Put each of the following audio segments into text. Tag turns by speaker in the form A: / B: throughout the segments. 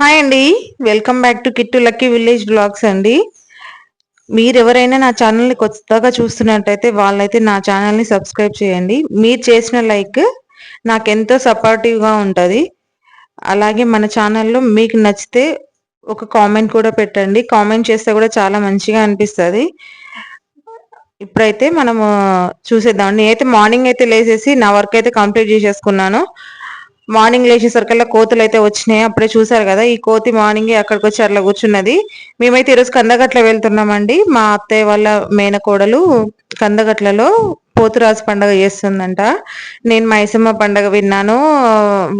A: Hi అండి. Welcome back to Kittu Lucky village blogs అండి. మీరు ఎవరైనా నా ఛానల్ని కొత్తగా చూస్తున్నట్టయితే వాళ్ళైతే నా ఛానల్ని సబ్స్క్రైబ్ చేయండి. మీరు చేసిన లైక్ నాకు ఎంతో సపోర్టివ్గా ఉంటుంది. అలాగే మన ఛానల్లో మీకు నచ్చితే ఒక కామెంట్ కూడా పెట్టండి. కామెంట్ చేస్తే కూడా చాలా మంచిగా అనిపిస్తుంది. ఇప్పుడైతే మనము చూసేద్దాం నేనైతే మార్నింగ్ అయితే లేసేసి నా వర్క్ అయితే కంప్లీట్ చేసేసుకున్నాను. మార్నింగ్ లేచేసరికల్లా కోతులు అయితే వచ్చినాయి. అప్పుడే చూసారు కదా ఈ కోతి మార్నింగ్ అక్కడికి వచ్చి అట్లా కూర్చున్నది. మేమైతే ఈరోజు కందగట్ల వెళ్తున్నామండి. మా అత్తయ్య వాళ్ళ మేనకోడలు కందగట్లలో పోతురాజు పండగ చేస్తుందంట. నేను మైసమ్మ పండగ విన్నాను.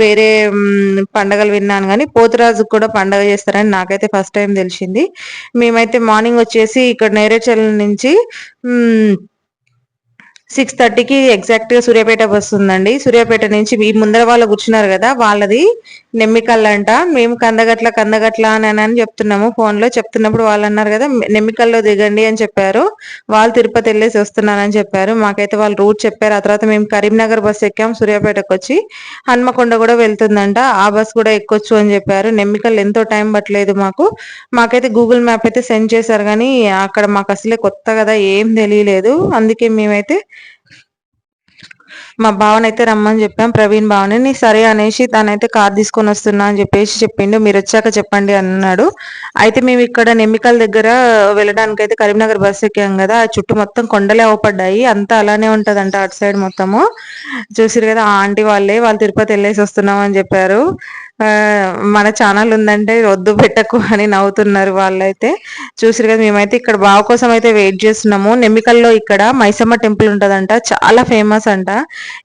A: వేరే పండగలు విన్నాను కానీ పోతురాజు కూడా పండగ చేస్తారని నాకైతే ఫస్ట్ టైం తెలిసింది. మేమైతే మార్నింగ్ వచ్చేసి ఇక్కడ నేరేచల్ నుంచి సిక్స్ థర్టీకి ఎగ్జాక్ట్గా సూర్యాపేట వస్తుందండి. సూర్యాపేట నుంచి మీ ముందర వాళ్ళు కూర్చున్నారు కదా వాళ్ళది నెమ్మికల్ అంట మేము కందగట్ల కందగట్ల అని అని చెప్తున్నాము ఫోన్లో చెప్తున్నప్పుడు వాళ్ళు అన్నారు కదా నెమ్మికల్లో దిగండి అని చెప్పారు. వాళ్ళు తిరుపతి వెళ్ళేసి వస్తున్నారని చెప్పారు. మాకైతే వాళ్ళు రూట్ చెప్పారు. ఆ తర్వాత మేము కరీంనగర్ బస్ ఎక్కాం సూర్యాపేటకు వచ్చి. హన్మకొండ కూడా వెళ్తుందంట. ఆ బస్ కూడా ఎక్కొచ్చు అని చెప్పారు. నెమ్మికల్ ఎంతో టైం పట్టలేదు మాకు. మాకైతే గూగుల్ మ్యాప్ అయితే సెండ్ చేశారు కానీ అక్కడ మాకు అసలే కొత్త కదా ఏం తెలియలేదు. అందుకే మేమైతే మా బావనైతే రమ్మని చెప్పాం. ప్రవీణ్ బావని సరే అనేసి తనైతే కార్ తీసుకొని వస్తున్నా అని చెప్పేసి చెప్పిండు. మీరు వచ్చాక చెప్పండి అన్నాడు. అయితే మేము ఇక్కడ నెమ్మికల్ దగ్గర వెళ్ళడానికి అయితే కరీంనగర్ బస్ ఎక్కాం కదా. ఆ చుట్టూ మొత్తం కొండలే అవపడ్డాయి. అంతా అలానే ఉంటదంట అటు సైడ్ మొత్తము. చూసిరు కదా ఆ ఆంటీ వాళ్ళే వాళ్ళు తిరుపతి వెళ్ళేసి వస్తున్నాం అని చెప్పారు. మన ఛానల్ ఉందంటే వద్దు పెట్టకు అని నవ్వుతున్నారు వాళ్ళైతే. చూసారు కదా మేమైతే ఇక్కడ బావ కోసం అయితే వెయిట్ చేస్తున్నాము. నెమ్మికల్లో ఇక్కడ మైసమ్మ టెంపుల్ ఉంటుందంట చాలా ఫేమస్ అంట.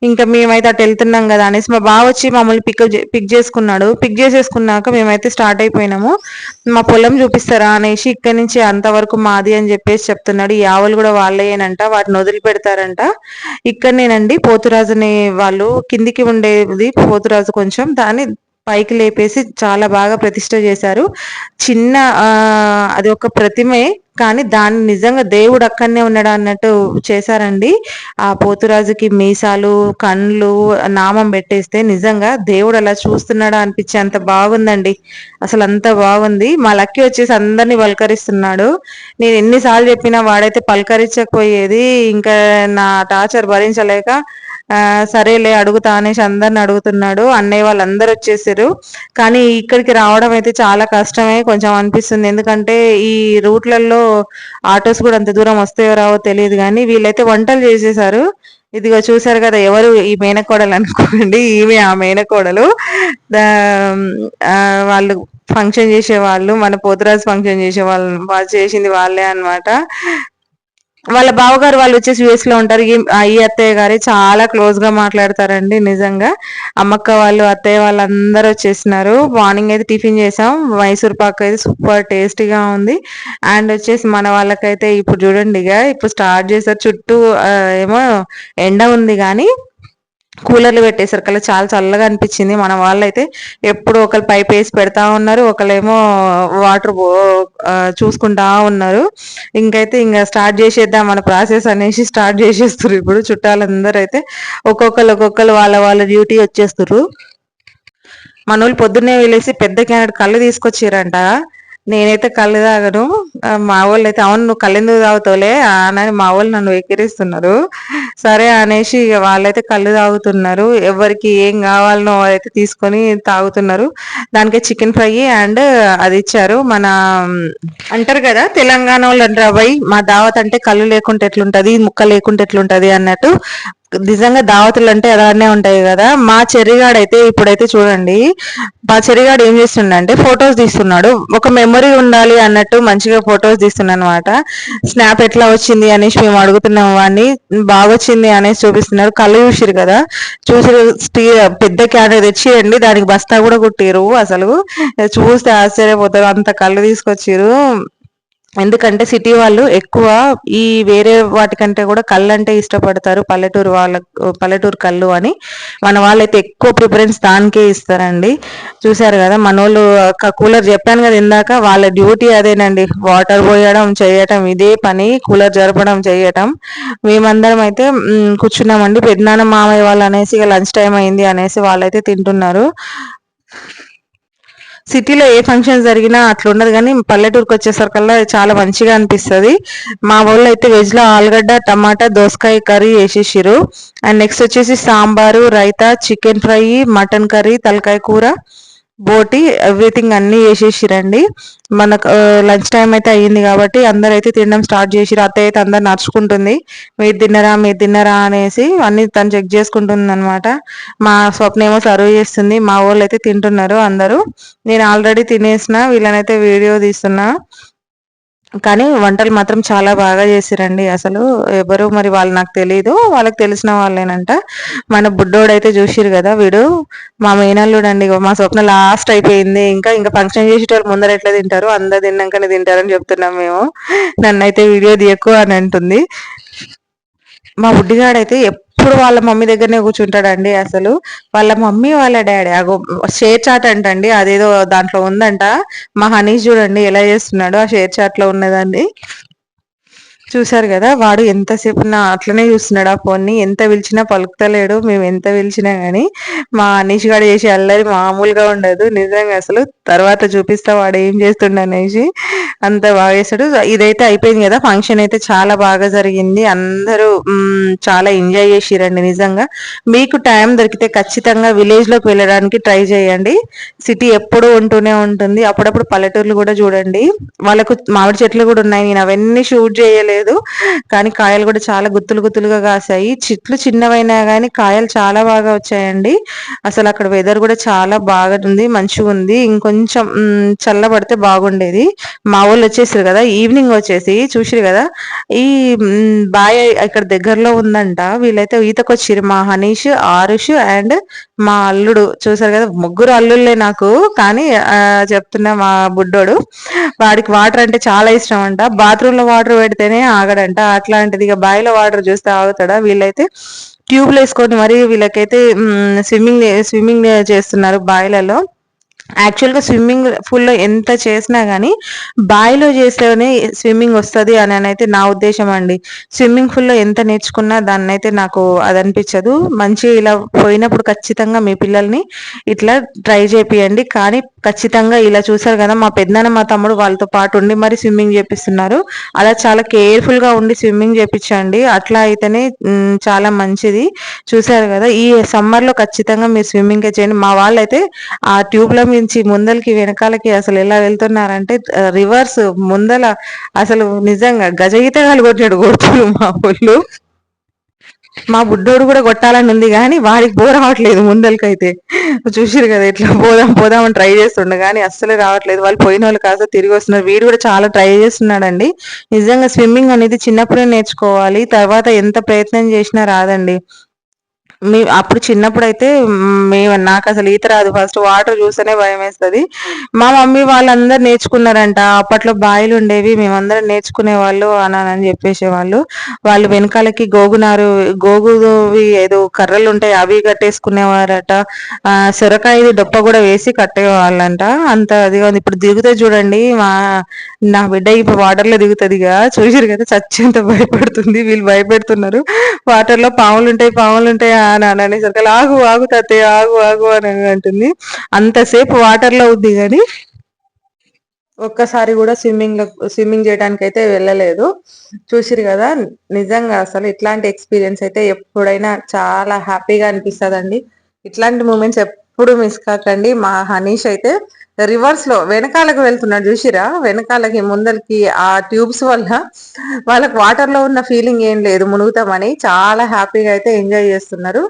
A: ఇంకా మేమైతే అటు వెళ్తున్నాం కదా అనేసి మా బావ వచ్చి మమ్మల్ని పిక్ పిక్ చేసుకున్నాడు. పిక్ చేసేసుకున్నాక మేమైతే స్టార్ట్ అయిపోయినాము. మా పొలం చూపిస్తారా? అనేసి ఇక్కడ నుంచి అంతవరకు మాది అని చెప్పేసి చెప్తున్నాడు. ఈ ఆవులు కూడా వాళ్ళేనంట వాటిని వదిలి పెడతారంట ఇక్కడనేనండి పోతురాజుని వాళ్ళు కిందికి ఉండేది పోతురాజు కొంచెం. దాన్ని పైకి లేపేసి చాలా బాగా ప్రతిష్ట చేశారు. చిన్న అది ఒక ప్రతిమే కానీ దాన్ని నిజంగా దేవుడు అక్కడనే ఉన్నాడు అన్నట్టు చేశారండి. ఆ పోతురాజుకి మీసాలు కండ్లు నామం పెట్టేస్తే నిజంగా దేవుడు అలా చూస్తున్నాడా అనిపించే అంత బాగుందండి. అసలు అంత బాగుంది. మా లక్కీ వచ్చేసి అందరినీ పలకరిస్తున్నాడు. నేను ఎన్నిసార్లు చెప్పినా వాడైతే పలకరించకపోయేది. ఇంకా నా టార్చర్ భరించలేక సరేలే అడుగుతా అనేసి అందరిని అడుగుతున్నాడు. అన్నయ్య వాళ్ళందరూ వచ్చేసారు. కానీ ఇక్కడికి రావడం అయితే చాలా కష్టమే కొంచెం అనిపిస్తుంది. ఎందుకంటే ఈ రూట్లలో ఆటోస్ కూడా అంత దూరం వస్తాయో రావో తెలియదు కానీ వీళ్ళైతే వంటలు చేసేసారు. ఇదిగో చూసారు కదా ఎవరు ఈ మేనకోడలు అనుకోండి. ఈమె ఆ మేనకోడలు. వాళ్ళు ఫంక్షన్ చేసే వాళ్ళు మన పోతురాజు ఫంక్షన్ చేసే వాళ్ళు వాళ్ళు చేసింది వాళ్ళే అనమాట వాళ్ళ బావగారు వాళ్ళు వచ్చేసి యుఎస్లో ఉంటారు. ఈ అత్తయ్య గారి చాలా క్లోజ్గా మాట్లాడతారండి నిజంగా. అమ్మక్క వాళ్ళు అత్తయ్య వాళ్ళు అందరూ వచ్చేసినారు. మార్నింగ్ అయితే టిఫిన్ చేసాం. మైసూర్ పాక్ అయితే సూపర్ టేస్టీగా ఉంది. అండ్ వచ్చేసి మన వాళ్ళకైతే ఇప్పుడు చూడండి ఇక ఇప్పుడు స్టార్ట్ చేశారు. చుట్టూ ఏమో ఎండ ఉంది కానీ కూలర్లు పెట్టేశారు కళ్ళు చాలా చల్లగా అనిపించింది. మన వాళ్ళైతే ఎప్పుడు ఒకరు పైప్ వేసి పెడతా ఉన్నారు ఒకళ్ళేమో వాటర్ చూసుకుంటా ఉన్నారు. ఇంకైతే ఇంకా స్టార్ట్ చేసేద్దాం మన ప్రాసెస్ అనేసి స్టార్ట్ చేసేస్తారు ఇప్పుడు చుట్టాలందరూ అయితే ఒక్కొక్కరు ఒక్కొక్కరు వాళ్ళ వాళ్ళ డ్యూటీ వచ్చేస్తారు మన వాళ్ళు పొద్దున్నే వెళ్ళేసి పెద్ద క్యానెట్ కళ్ళు తీసుకొచ్చిరంట. నేనైతే కళ్ళు తాగను. మా వాళ్ళు అయితే అవును నువ్వు కళ్ళు ఎందుకు తాగుతావులే అని మా వాళ్ళు నన్ను ఎక్కిరిస్తున్నారు. సరే అనేసి వాళ్ళైతే కళ్ళు తాగుతున్నారు. ఎవరికి ఏం కావాలనో అయితే తీసుకొని తాగుతున్నారు. దానికి చికెన్ ఫ్రై అండ్ అది ఇచ్చారు మన అంటారు కదా తెలంగాణ వాళ్ళు అంటారు అబ్బాయి మా దావత్ అంటే కళ్ళు లేకుంటే ఎట్లుంటది? ముక్క లేకుంటే ఎట్లుంటది? అన్నట్టు నిజంగా దావతులు అంటే అలానే ఉంటాయి కదా. మా చెర్రిగాడు అయితే ఇప్పుడైతే చూడండి మా చెర్రిగాడు ఏం చేస్తుండే ఫొటోస్ తీస్తున్నాడు. ఒక మెమొరీ ఉండాలి అన్నట్టు మంచిగా ఫొటోస్ తీస్తున్నాడు అనమాట స్నాప్ ఎట్లా వచ్చింది అనేసి మేము అడుగుతున్నాం వాడిని బాగా వచ్చింది అనేసి చూపిస్తున్నారు. కళ్ళు చూసిరు కదా. చూసి పెద్ద క్యారెట్ తెచ్చియండి దానికి బస్తా కూడా కుట్టిరు అసలు. చూస్తే ఆశ్చర్యపోతారు. అంత కళ్ళు తీసుకొచ్చిరు ఎందుకంటే సిటీ వాళ్ళు ఎక్కువ ఈ వేరే వాటికంటే కూడా కళ్ళు అంటే ఇష్టపడతారు పల్లెటూరు వాళ్ళ పల్లెటూరు కళ్ళు అని. మన వాళ్ళైతే ఎక్కువ ప్రిఫరెన్స్ దానికే ఇస్తారండి. చూసారు కదా మన వాళ్ళు కూలర్ చెప్పాను కదా ఇందాక వాళ్ళ డ్యూటీ అదేనండి. వాటర్ పోయడం చేయటం ఇదే పని కూలర్ జరపడం చేయటం. మేమందరం అయితే కూర్చున్నామండి. పెద్దనాన్న మామయ్య వాళ్ళు అనేసి లంచ్ టైం అయింది అనేసి వాళ్ళైతే తింటున్నారు. సిటీలో ఏ ఫంక్షన్ జరిగినా అట్లా ఉండదు కానీ పల్లెటూరుకి వచ్చేసరికల్లా చాలా మంచిగా అనిపిస్తుంది. మా వాళ్ళు అయితే వెజ్లో ఆలుగడ్డ టమాటా దోసకాయ కర్రీ వేసేసిరు అండ్ నెక్స్ట్ వచ్చేసి sambar raita chicken fry mutton curry తలకాయ కూర. బోటి ఎవ్రీథింగ్ అన్నీ వేసేసిరండి మనకు లంచ్ టైం అయితే అయ్యింది కాబట్టి అందరు అయితే తినడం స్టార్ట్ చేసిరు అత్తయ్య అయితే అందరు నడుచుకుంటుంది. మీరు తిన్నరా మీరు తిన్నరా అనేసి అన్ని తను చెక్ చేసుకుంటుంది అనమాట మా స్వప్న ఏమో సర్వ్ చేస్తుంది. మా వాళ్ళు అయితే తింటున్నారు అందరూ. నేను ఆల్రెడీ తినేసిన వీళ్ళనైతే వీడియో తీస్తున్నా. కానీ వంటలు మాత్రం చాలా బాగా చేసిరండి. అసలు ఎవరు మరి వాళ్ళు నాకు తెలియదు వాళ్ళకి తెలిసిన వాళ్ళేనంట. మన బుడ్డోడైతే చూసిరు కదా వీడు. మా మేనల్లుడు అండి మా స్వప్న లాస్ట్ అయిపోయింది. ఇంకా ఇంకా ఫంక్షన్ చేసేటోళ్ళు ముందర ఎట్లా తింటారు? అందరు తిన్నాకనే తింటారని చెప్తున్నాం మేము. నన్ను అయితే వీడియో తీయకు అని అంటుంది. మా బుడ్డిగాడైతే ఎప్పుడు వాళ్ళ మమ్మీ దగ్గరనే కూర్చుంటాడండి అసలు. వాళ్ళ మమ్మీ వాళ్ళ డాడీ. అగో షేర్ చాట్ అంటండి. అదేదో దాంట్లో ఉందంట. మా హనీష్ చూడండి ఎలా చేస్తున్నాడు ఆ షేర్ చాట్లో ఉన్నదండి. చూశారు కదా వాడు ఎంతసేపు నా అట్లనే చూస్తున్నాడు ఆ ఫోన్ని ఎంత పిలిచినా పలుకుతలేడు మేము ఎంత పిలిచినా గానీ మా అనీష్ గారు చేసే అల్లరి మామూలుగా ఉండదు నిజంగా అసలు తర్వాత చూపిస్తా వాడు ఏం చేస్తుండ అనేసి అంత బాగా చేస్తాడు. ఇదైతే అయిపోయింది కదా ఫంక్షన్ అయితే చాలా బాగా జరిగింది అందరూ చాలా ఎంజాయ్ చేసిరండి నిజంగా. మీకు టైం దొరికితే ఖచ్చితంగా విలేజ్లోకి వెళ్ళడానికి ట్రై చేయండి. సిటీ ఎప్పుడు ఉంటూనే ఉంటుంది అప్పుడప్పుడు పల్లెటూర్లు కూడా చూడండి. వాళ్ళకు మామిడి చెట్లు కూడా ఉన్నాయి నేను అవన్నీ షూట్ చేయలేదు. లేదు. కానీ కాయలు కూడా చాలా గుత్తులు గుత్తులుగా కాసాయి చెట్లు చిన్నవైనా కానీ కాయలు చాలా బాగా వచ్చాయండి. అసలు అక్కడ వెదర్ కూడా చాలా బాగా ఉంది మంచిగా ఉంది. ఇంకొంచెం చల్లబడితే బాగుండేది. మా వాళ్ళు వచ్చేసారు కదా ఈవినింగ్ వచ్చేసి చూసిరు కదా ఈ బాయ్ ఇక్కడ దగ్గరలో ఉందంట. వీళ్ళైతే ఈతకొచ్చిరు మా హనీష్ ఆరుష్ అండ్ మా అల్లుడు. చూసారు కదా ముగ్గురు అల్లుళ్ళే నాకు. కానీ చెప్తున్నా మా బుడ్డోడు వాడికి వాటర్ అంటే చాలా ఇష్టం అంట. బాత్రూమ్లో వాటర్ పెడితేనే ఆగడంట. అట్లాంటిది ఇక బాయిలో వాటర్ చూస్తే ఆగుతాడా? వీళ్ళైతే ట్యూబ్లు వేసుకొని మరి వీళ్ళకైతే స్విమ్మింగ్ స్విమ్మింగ్ చేస్తున్నారు బావిలలో యాక్చువల్గా స్విమ్మింగ్ ఫుల్లో ఎంత చేసినా కానీ బావిలో చేస్తేనే స్విమ్మింగ్ వస్తుంది అని అయితే నా ఉద్దేశం అండి. స్విమ్మింగ్లో ఎంత నేర్చుకున్నా దాన్ని అయితే నాకు అది అనిపించదు మంచిగా ఇలా పోయినప్పుడు ఖచ్చితంగా మీ పిల్లల్ని ఇట్లా ట్రై చేపియండి. కానీ ఖచ్చితంగా ఇలా చూసారు కదా మా పెద్దనాన్న మా తమ్ముడు వాళ్ళతో పాటు ఉండి మరి స్విమ్మింగ్ చేపిస్తున్నారు. అలా చాలా కేర్ఫుల్గా ఉండి స్విమ్మింగ్ చేపించండి. అట్లా అయితేనే చాలా మంచిది. చూసారు కదా ఈ సమ్మర్లో ఖచ్చితంగా మీరు స్విమ్మింగ్ చేయండి. మా వాళ్ళైతే ఆ ట్యూబ్లో మించి ముందలకి వెనకాలకి అసలు ఎలా వెళ్తున్నారంటే రివర్స్ ముందల అసలు నిజంగా గజ కొట్టాడు కొడుతున్నారు మా ఊళ్ళు మా బుడ్డోడు కూడా కొట్టాలని ఉంది కానీ వాడికి బోర్ రావట్లేదు ముందలకైతే. చూసిరు కదా ఇట్లా పోదాం పోదాం అని ట్రై చేస్తుండే కానీ అస్సలు రావట్లేదు. వాళ్ళు పోయిన వాళ్ళు కాస్త తిరిగి వస్తున్నారు. వీడు కూడా చాలా ట్రై చేస్తున్నాడండి. నిజంగా స్విమ్మింగ్ అనేది చిన్నప్పుడే నేర్చుకోవాలి. తర్వాత ఎంత ప్రయత్నం చేసినా రాదండి. మీ అప్పుడు చిన్నప్పుడు అయితే మేము నాకు అసలు ఈత రాదు. ఫస్ట్ వాటర్ చూస్తేనే భయం వేస్తుంది మా మమ్మీ వాళ్ళందరూ నేర్చుకున్నారంట. అప్పట్లో బాయిలు ఉండేవి మేమందరం నేర్చుకునే వాళ్ళు అని చెప్పేసేవాళ్ళు. వాళ్ళు వెనకాలకి గోగునారు గోగువి ఏదో కర్రలు ఉంటాయి అవి కట్టేసుకునేవారట. ఆ సొరకాయ డొప్ప కూడా వేసి కట్టేవాళ్ళంట. అంత అది ఇప్పుడు దిగుతే చూడండి. మా నా బిడ్డ ఇప్పుడు వాటర్లో దిగుతుందిగా చూసారు కదా చచ్చేంత భయపడుతుంది. వీళ్ళు భయపెడుతున్నారు. వాటర్లో పాములు ఉంటాయి పాములు ఉంటాయి. అని అనేసరికి ఆగు ఆగు తాతయ్య ఆగు ఆగు అని అంటుంది. అంతసేపు వాటర్లో ఉంది కానీ ఒక్కసారి కూడా స్విమ్మింగ్ స్విమ్మింగ్ చేయడానికి అయితే వెళ్ళలేదు. చూసిరు కదా నిజంగా అసలు ఇట్లాంటి ఎక్స్పీరియన్స్ అయితే ఎప్పుడైనా చాలా హ్యాపీగా అనిపిస్తుంది ఇట్లాంటి మూమెంట్స్ ఎప్పుడు మిస్ కాకండి. మా హనీష్ అయితే రివర్స్లో వెనకాలకు వెళ్తున్నాడు చూసిరా? వెనకాలకి ముందరికి ఆ ట్యూబ్స్ వల్ల వాళ్ళకి వాటర్లో ఉన్న ఫీలింగ్ ఏం లేదు. మునుగుతామని చాలా హ్యాపీగా అయితే ఎంజాయ్ చేస్తున్నారు.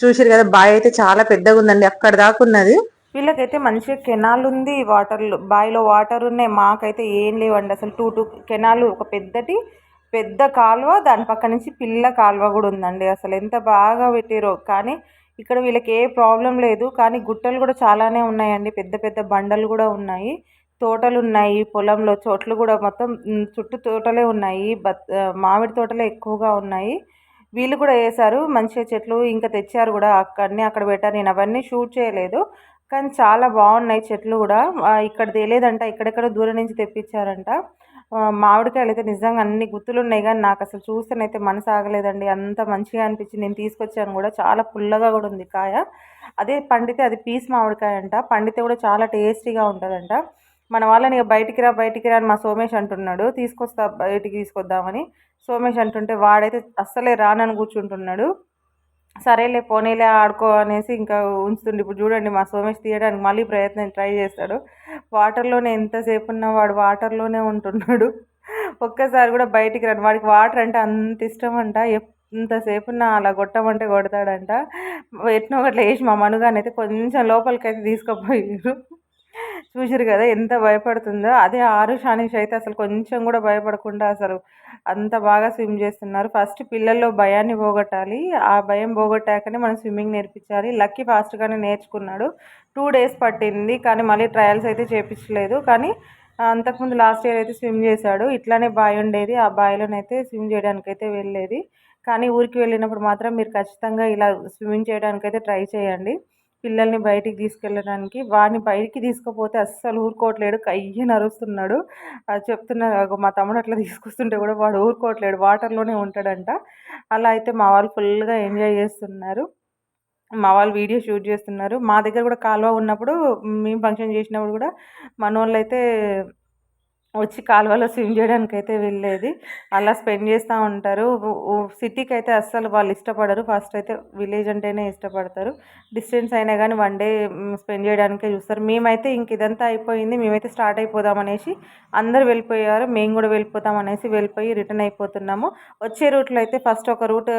A: చూసిరు కదా బాయ్ అయితే చాలా పెద్దగా ఉందండి. అక్కడ దాకా ఉన్నది. వీళ్ళకైతే మంచిగా కెనాల్ ఉంది వాటర్ బావిలో వాటర్ ఉన్నాయి. మాకైతే ఏం లేవండి. అసలు టూ టూ కెనాల్ ఒక పెద్దటి పెద్ద కాలువ దాని పక్క నుంచి పిల్ల కాలువ కూడా ఉందండి. అసలు ఎంత బాగా పెట్టారో. కానీ ఇక్కడ వీళ్ళకి ఏ ప్రాబ్లం లేదు కానీ గుట్టలు కూడా చాలానే ఉన్నాయండి. పెద్ద పెద్ద బండలు కూడా ఉన్నాయి. తోటలు ఉన్నాయి. పొలంలో చోట్లు కూడా మొత్తం చుట్టూ తోటలే ఉన్నాయి. బత్ మామిడి తోటలే ఎక్కువగా ఉన్నాయి. వీళ్ళు కూడా వేశారు. మంచిగా చెట్లు ఇంకా తెచ్చారు కూడా. అక్కడనే అక్కడ పెట్టారు. నేను అవన్నీ షూట్ చేయలేదు. కానీ చాలా బాగున్నాయి చెట్లు కూడా. ఇక్కడ తెలియదంట ఎక్కడెక్కడ దూరం నుంచి తెప్పించారంట. మామిడికాయలు అయితే నిజంగా అన్ని గుత్తులు ఉన్నాయి కానీ నాకు అసలు చూస్తేనైతే మనసు ఆగలేదండి. అంత మంచిగా అనిపించింది. నేను తీసుకొచ్చాను కూడా. చాలా పుల్లగా కూడా ఉంది కాయ. అదే పండితే అది పీస్ మామిడికాయ అంట. పండితే కూడా చాలా టేస్టీగా ఉంటుందంట. మన వాళ్ళని బయటికి రా బయటికి రా అని మా సోమేష్ అంటున్నాడు. తీసుకొస్తా బయటికి తీసుకొద్దామని సోమేష్ అంటుంటే వాడైతే అస్సలే రానని కూర్చుంటున్నాడు. సరేలే పోనీలే ఆడుకో అనేసి ఇంకా ఉంచుతుండే. ఇప్పుడు చూడండి మా సోమేష్ తీయడానికి మళ్ళీ ప్రయత్నం ట్రై చేస్తాడు. వాటర్లోనే ఎంతసేపు ఉన్నా వాడు వాటర్లోనే ఉంటున్నాడు. ఒక్కసారి కూడా బయటికి రండి. వాడికి వాటర్ అంటే అంత ఇష్టం అంట ఎంతసేపు నా అలా కొట్టమంటే కొడతాడంట. ఎట్నో ఒకటి వేసి మా మనుగానైతే కొంచెం లోపలికైతే తీసుకుపోయారు చూసారు కదా ఎంత భయపడుతుందో. అదే ఆరు షానిష్ అయితే అసలు కొంచెం కూడా భయపడకుండా అసలు అంత బాగా స్విమ్ చేస్తున్నారు. ఫస్ట్ పిల్లల్లో భయాన్ని పోగొట్టాలి. ఆ భయం పోగొట్టాకనే మనం స్విమ్మింగ్ నేర్పించాలి. లక్కీ ఫాస్ట్గానే నేర్చుకున్నాడు. టూ డేస్ పట్టింది కానీ మళ్ళీ ట్రయల్స్ అయితే చేపించలేదు. కానీ అంతకుముందు లాస్ట్ ఇయర్ అయితే స్విమ్ చేశాడు. ఇట్లానే బాయ్ ఉండేది. ఆ బాయ్లోనైతే స్విమ్ చేయడానికి అయితే వెళ్ళేది. కానీ ఊరికి వెళ్ళినప్పుడు మాత్రం మీరు ఖచ్చితంగా ఇలా స్విమ్మింగ్ చేయడానికైతే ట్రై చేయండి. పిల్లల్ని బయటికి తీసుకెళ్ళడానికి వాడిని బయటికి తీసుకుపోతే అస్సలు ఊరుకోవట్లేడు కయ్యి నరుస్తున్నాడు. అది చెప్తున్నారు మా తమ్ముడు అట్లా తీసుకొస్తుంటే కూడా వాడు ఊరుకోవట్లేడు వాటర్లోనే ఉంటాడంట. అలా అయితే మా వాళ్ళు ఫుల్గా ఎంజాయ్ చేస్తున్నారు. మా వాళ్ళు వీడియో షూట్ చేస్తున్నారు. మా దగ్గర కూడా కాలువ ఉన్నప్పుడు మేము ఫంక్షన్ చేసినప్పుడు కూడా మన వాళ్ళు అయితే వచ్చి కాలువలో స్విమ్ చేయడానికి అయితే వెళ్ళేది. అలా స్పెండ్ చేస్తూ ఉంటారు. సిటీకి అయితే అస్సలు వాళ్ళు ఇష్టపడరు. ఫస్ట్ అయితే విలేజ్ అంటేనే ఇష్టపడతారు. డిస్టెన్స్ అయినా కానీ వన్ డే స్పెండ్ చేయడానికే చూస్తారు. మేమైతే ఇంక ఇదంతా అయిపోయింది. మేమైతే స్టార్ట్ అయిపోదాం అనేసి అందరు వెళ్ళిపోయారు. మేము కూడా వెళ్ళిపోతాం అనేసి వెళ్ళిపోయి రిటర్న్ అయిపోతున్నాము. వచ్చే రూట్లో అయితే ఫస్ట్ ఒక రూట్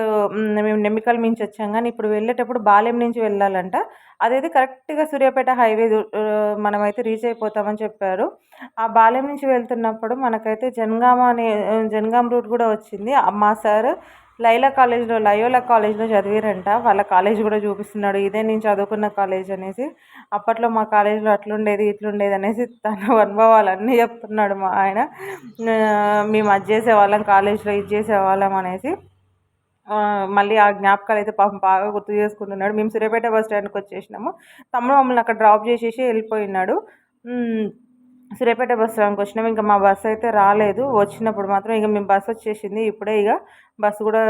A: మేము నెమ్మికల్ నుంచి వచ్చాం. కానీ ఇప్పుడు వెళ్ళేటప్పుడు బాలెం నుంచి వెళ్ళాలంట. అదైతే కరెక్ట్గా సూర్యాపేట హైవే మనమైతే రీచ్ అయిపోతామని చెప్పారు. ఆ బాలెం నుంచి వెళ్తున్నప్పుడు మనకైతే జనగామ అనే జనగాం రూట్ కూడా వచ్చింది. మా సార్ లైలా కాలేజ్లో లయోలా కాలేజ్లో చదివారంట. వాళ్ళ కాలేజ్ కూడా చూపిస్తున్నాడు. ఇదే నేను చదువుకున్న కాలేజ్ అనేసి. అప్పట్లో మా కాలేజ్లో అట్లుండేది ఇట్లుండేది అనేసి తన అనుభవాలు అన్నీ చెప్తున్నాడు మా ఆయన. మేము అది చేసేవాళ్ళం కాలేజ్లో ఇది చేసేవాళ్ళం అనేసి. మళ్ళీ ఆ జ్ఞాపకాలు అయితే పాపం బాగా గుర్తు చేసుకుంటున్నాడు. మేము సూర్యాపేట బస్ స్టాండ్కి వచ్చేసినాము. తమ్ముడు మమ్మల్ని అక్కడ డ్రాప్ చేసేసి వెళ్ళిపోయినాడు. సూర్యాపేట బస్ స్టాండ్కి వచ్చినాము ఇంకా మా బస్సు అయితే రాలేదు. వచ్చినప్పుడు మాత్రం ఇక మేము బస్సు వచ్చేసింది. ఇప్పుడే ఇక బస్సు కూడా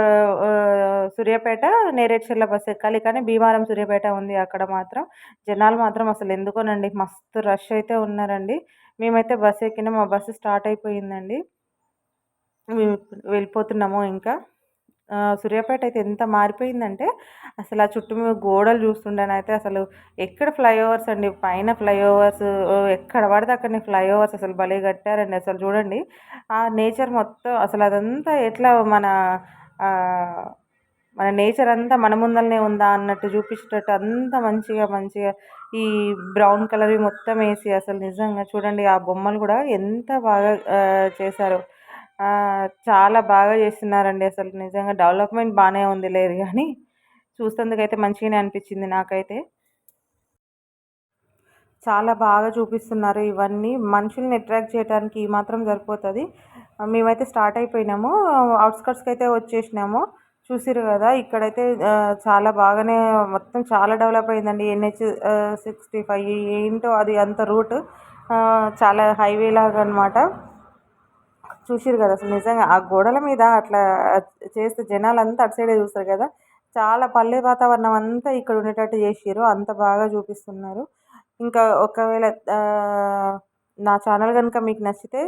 A: సూర్యాపేట నేరేడ్చర్ల బస్సు ఎక్కాలి. కానీ భీమారం సూర్యాపేట ఉంది అక్కడ మాత్రం. జనాలు మాత్రం అసలు ఎందుకోనండి? మస్తు రష్ అయితే ఉన్నారండి. మేమైతే బస్సు ఎక్కినా. మా బస్సు స్టార్ట్ అయిపోయిందండి. మేము వెళ్ళిపోతున్నాము ఇంకా. సూర్యాపేట అయితే ఎంత మారిపోయిందంటే అసలు ఆ చుట్టూ గోడలు చూస్తుండేనైతే అసలు ఎక్కడ ఫ్లైఓవర్స్ అండి? పైన ఫ్లైఓవర్స్ ఎక్కడ పడితే అక్కడ ఫ్లైఓవర్స్ అసలు భలే కట్టారండి. అసలు చూడండి ఆ నేచర్ మొత్తం అసలు అదంతా ఎట్లా మన మన నేచర్ అంతా మన ముందరనే ఉందా అన్నట్టు చూపించేటట్టు అంత మంచిగా మంచిగా ఈ బ్రౌన్ కలర్వి మొత్తం వేసి అసలు నిజంగా చూడండి ఆ బొమ్మలు కూడా ఎంత బాగా చేశారు. చాలా బాగా చేస్తున్నారండి అసలు. నిజంగా డెవలప్మెంట్ బాగానే ఉంది లేదు కానీ చూసేందుకైతే మంచిగానే అనిపించింది నాకైతే. చాలా బాగా చూపిస్తున్నారు ఇవన్నీ. మనుషుల్ని అట్రాక్ట్ చేయడానికి ఈ మాత్రం సరిపోతుంది. మేమైతే స్టార్ట్ అయిపోయినాము. అవుట్స్కట్స్కి అయితే వచ్చేసినాము. చూసిరు కదా ఇక్కడైతే చాలా బాగానే మొత్తం చాలా డెవలప్ అయిందండి. ఎన్హెచ్ సిక్స్టీ ఫైవ్ ఏంటో అది అంత రూట్ చాలా హైవే లాగా అనమాట చూసిరు కదా అసలు. నిజంగా ఆ గోడల మీద అట్లా చేస్తే జనాలు అంతా అటు సైడే చూస్తారు కదా. చాలా పల్లె వాతావరణం అంతా ఇక్కడ ఉండేటట్టు చేసిర్రు. అంత బాగా చూపిస్తున్నారు. ఇంకా ఒకవేళ నా ఛానల్ కనుక మీకు నచ్చితే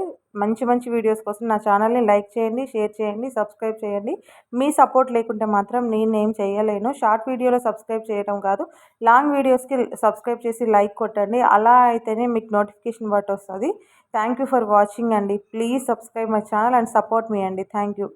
A: మంచి మంచి వీడియోస్ కోసం నా ఛానల్ని లైక్ చేయండి షేర్ చేయండి సబ్స్క్రైబ్ చేయండి. మీ సపోర్ట్ లేకుంటే మాత్రం నేను ఏం చేయలేను. షార్ట్ వీడియోలో సబ్స్క్రైబ్ చేయడం కాదు. లాంగ్ వీడియోస్కి సబ్స్క్రైబ్ చేసి లైక్ కొట్టండి. అలా అయితేనే మీకు నోటిఫికేషన్ బట్ వస్తుంది థ్యాంక్ యూ ఫర్ వాచింగ్ అండి. Please subscribe my channel and support మీ అండి. Thank you.